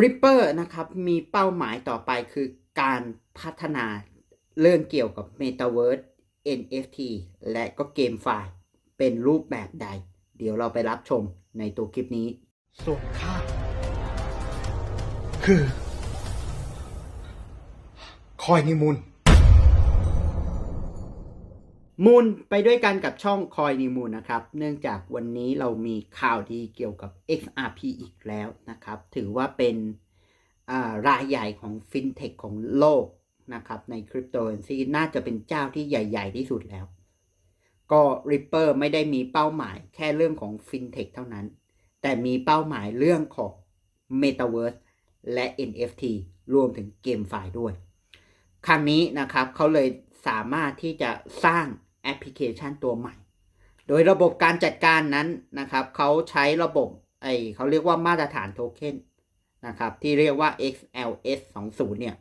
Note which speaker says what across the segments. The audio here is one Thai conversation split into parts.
Speaker 1: Ripper นะครับ มีเป้าหมายต่อไปคือการพัฒนาเรื่องเกี่ยวกับ Metaverse NFT และก็เกมไฟล์เป็นรูปแบบใด เดี๋ยวเราไปรับชมในตัวคลิปนี้
Speaker 2: ส่วนข้าคือ คอยนิมุน
Speaker 1: มูลไปด้วยกันกับช่องคอยนิมูลนะครับ เนื่องจากวันนี้เรามีข่าวดีเกี่ยวกับ XRP อีกแล้วนะครับ ถือว่าเป็นรายใหญ่ของฟินเทคของโลกนะครับ ในคริปโตเคอเรนซีน่าจะเป็นเจ้าที่ใหญ่ ๆ ที่สุดแล้ว ก็ Ripper ไม่ได้มีเป้าหมายแค่เรื่องของฟินเทคเท่านั้น แต่มีเป้าหมายเรื่องของ Metaverse และ NFT รวมถึงเกมไฟล์ด้วย ครั้งนี้นะครับเขาเลยสามารถที่จะสร้างแอปพลิเคชันตัวใหม่ โดยระบบการจัดการนั้นนะครับเขาใช้ระบบไอเขาเรียกว่ามาตรฐานโทเค็นนะครับที่เรียกว่า XLS 20เนี่ย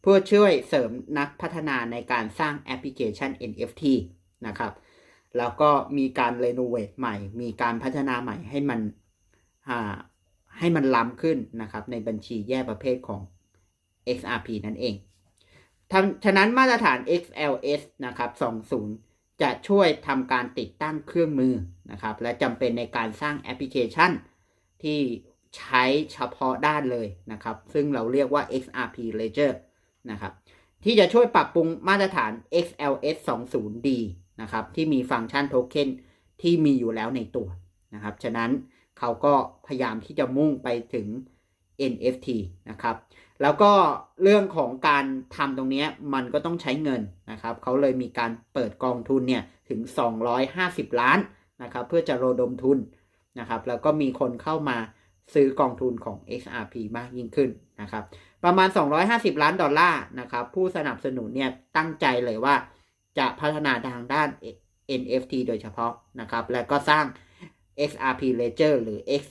Speaker 1: เพื่อช่วยเสริมนักพัฒนาในการสร้างแอปพลิเคชัน NFT นะครับแล้วก็มีการเรโนเวทใหม่ มีการพัฒนาใหม่ให้มันให้มันล้ำขึ้นนะครับในบัญชีแยกประเภทของ XRP นั่นเอง ฉะนั้นมาตรฐาน XLS นะครับ 20 จะช่วยทำการติดตั้งเครื่องมือนะครับ และจำเป็นในการสร้างแอปพลิเคชัน ที่ใช้เฉพาะด้านเลยนะครับ ซึ่งเราเรียกว่า XRP Ledger นะครับ ที่จะช่วยปรับปรุงมาตรฐาน XLS 20D นะครับ ที่มีฟังก์ชันโทเค็นที่มีอยู่แล้วในตัวนะครับ ฉะนั้นเขาก็พยายามที่จะมุ่งไปถึง NFT นะครับ แล้วก็เรื่องของการทำตรงนี้มันก็ต้องใช้เงินนะครับเขาเลยมีการเปิดกองทุนเนี่ยถึง 250 ล้านนะครับเพื่อจะระดมทุนนะครับ แล้วก็มีคนเข้ามาซื้อกองทุนของ XRP มากยิ่งขึ้นนะครับ ประมาณ 250 ล้านดอลลาร์นะครับ ผู้สนับสนุนเนี่ยตั้งใจเลยว่าจะพัฒนาทางด้าน NFT โดยเฉพาะนะครับ แล้วก็สร้าง XRP Ledger หรือ X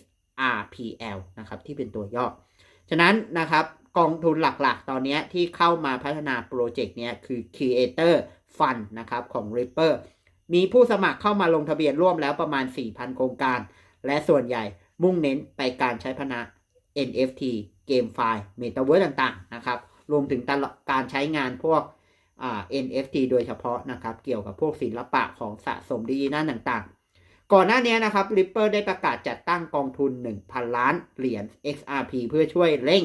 Speaker 1: RPL นะครับที่เป็นตัวย่อ ฉะนั้นนะครับกองทุนหลักๆ ตอนนี้ที่เข้ามาพัฒนาโปรเจกต์เนี้ยคือ Creator Fund นะครับของ Ripper มีผู้สมัครเข้ามาลงทะเบียนร่วมแล้วประมาณ 4,000 โครงการ และส่วนใหญ่มุ่งเน้นไปการใช้พนะ NFT เกมไฟล์ Metaverse ต่างๆนะครับรวมถึงการใช้งานพวก NFT โดยเฉพาะนะครับ เกี่ยวกับพวกศิลปะของสะสมดิจิทัลต่างๆ ก่อนหน้านี้นะครับ Ripper ได้ประกาศจัดตั้งกองทุน 1,000 ล้านเหรียญ XRP เพื่อช่วยเร่ง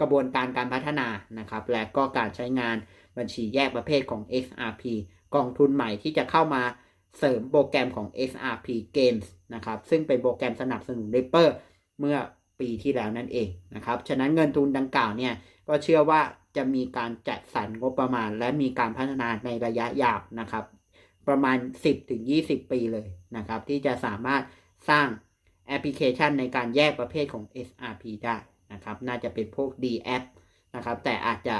Speaker 1: กระบวนการการพัฒนานะครับ และก็การใช้งานบัญชีแยกประเภทของ XRP กองทุนใหม่ที่จะเข้ามาเสริมโปรแกรมของ XRP Games นะครับ ซึ่งเป็นโปรแกรมสนับสนุน Ripper เมื่อปีที่แล้วนั่นเองนะครับ ฉะนั้นเงินทุนดังกล่าวเนี่ย ก็เชื่อว่าจะมีการจัดสรรงบประมาณ และมีการพัฒนาในระยะยาวนะครับ ประมาณ 10-20 ปีเลยนะครับ ที่จะสามารถสร้างแอปพลิเคชันในการแยกประเภทของ SRP ได้นะครับ น่าจะเป็นพวก D app นะครับ แต่อาจจะ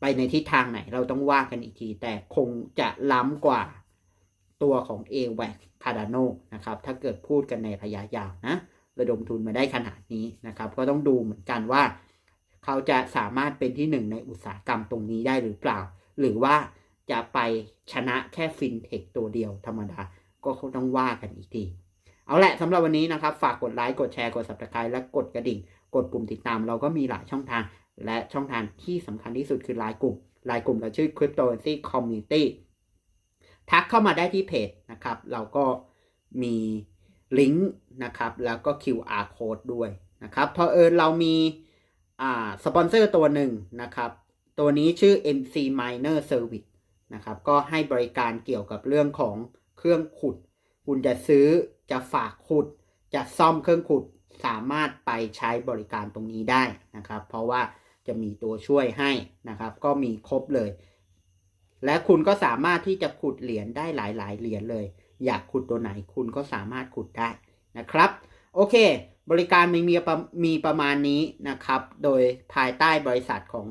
Speaker 1: ไปในทิศทางไหน เราต้องว่ากันอีกที แต่คงจะล้ำกว่าตัวของ a w a c Cardano นะครับ ถ้าเกิดพูดกันในระยะยาวนะ ระดมทุนมาได้ขนาดนี้นะครับ ก็ต้องดูเหมือนกันว่า เขาจะสามารถเป็นที่หนึ่งในอุตสาหกรรมตรงนี้ได้หรือเปล่า หรือว่า จะไปชนะแค่ฟินเทคตัวเดียวธรรมดา ก็คงต้องว่ากันอีกที เอาแหละสำหรับวันนี้นะครับ ฝากกดไลค์กดแชร์กด subscribe และกดกระดิ่ง กดปุ่มติดตามเราก็มีหลายช่องทาง และช่องทางที่สำคัญที่สุดคือไลน์กลุ่มไลน์กลุ่มเราชื่อ Cryptocurrency Community ทักเข้ามาได้ที่เพจนะครับ เราก็มีลิงก์นะครับ แล้วก็ QR code ด้วยนะครับเพราะเอิญเรามีอ่าสปอนเซอร์ตัวหนึ่งนะครับ ตัวนี้ชื่อ MC Miner Service นะครับ ก็ให้บริการเกี่ยวกับเรื่องของเครื่องขุด คุณจะซื้อจะฝากขุด จะซ่อมเครื่องขุดสามารถไปใช้บริการตรงนี้ได้นะครับ เพราะว่าจะมีตัวช่วยให้นะครับ ก็มีครบเลย และคุณก็สามารถที่จะขุดเหรียญได้หลาย ๆ เหรียญเลย อยากขุดตัวไหนคุณก็สามารถขุดได้นะครับ โอเค บริการมีมีประมีประมาณนี้นะครับ โดยภายใต้บริษัทของ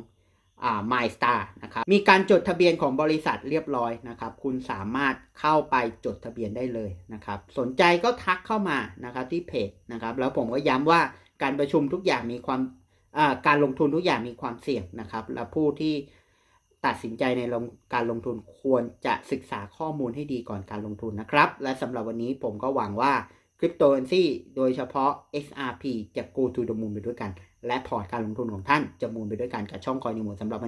Speaker 1: อ่า MyStar นะครับ มีการจดทะเบียนของบริษัทเรียบร้อยนะครับ คุณสามารถเข้าไปจดทะเบียนได้เลยนะครับ สนใจก็ทักเข้ามานะครับที่เพจนะครับ แล้วผมก็ย้ำว่าการประชุมทุกอย่างมีความาการลงทุนทุกอย่างมีความเสี่ยงนะครับ และผู้ที่ตัดสินใจในลงการลงทุนควรจะศึกษาข้อมูลให้ดีก่อนการลงทุนนะครับ และสำหรับวันนี้ผมก็หวังว่า คริปโตเคอเรนซีโดยเฉพาะ XRP จะ go to the moon ไปด้วยกัน และพอร์ตการลงทุนของท่านจะมูนไปด้วยกันกับช่องคอยนิมูลสำหรับวันนี้